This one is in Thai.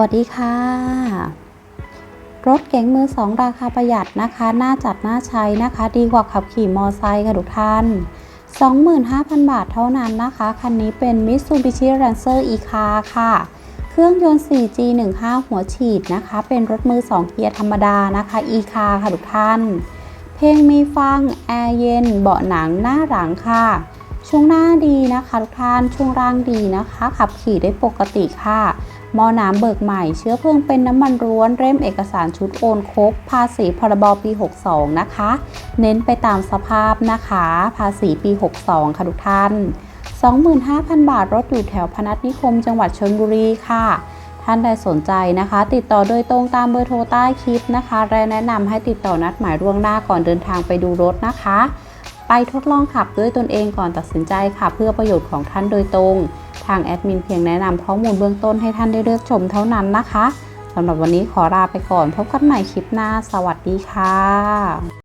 วัสดีค่ะ รถเก๋งมือสองราคาประหยัดนะคะ น่าจัดน่าใช้นะคะ ดีกว่าขับขี่มอไซค์ค่ะทุกท่าน 25,000 บาทเท่านั้นนะคะ คันนี้เป็น Mitsubishi Lancer e-car ค่ะ เครื่องยนต์ 4G 15หัวฉีดนะคะ เป็นรถมือ 2 เกียร์ธรรมดานะคะ e-car ค่ะทุกท่าน เพลงมีฟัง แอร์เย็น เบาะหนังหน้าหลังค่ะ ช่วงหน้าดีนะคะทุกท่านช่วงล่างดีนะคะ ขับขี่ได้ปกติค่ะมอน้ำเบิกใหม่เชื้อเพลิงเป็นน้ำมันร้วนเร่มเอกสารชุดโอนครบภาษีพรบปี 62 นะคะ เน้นไปตามสภาพนะคะ ภาษีปี 62 ค่ะทุกท่าน 25,000 บาทรถอยู่แถวพนัสนิคมจังหวัดชลบุรีค่ะ ท่านใดสนใจนะคะ ติดต่อโดยตรงตามเบอร์โทรใต้คลิปนะคะและแนะนำให้ติดต่อนัดหมายล่วงหน้าก่อนเดินทางไปดูรถนะคะ ไปทดลองขับด้วยตนเองก่อนตัดสินใจค่ะ เพื่อประโยชน์ของท่านโดยตรง ทางแอดมินเพียงแนะนำข้อมูลเบื้องต้นให้ท่านได้เลือกชมเท่านั้นนะคะสำหรับวันนี้ขอลาไปก่อน พบกันใหม่คลิปหน้า สวัสดีค่ะ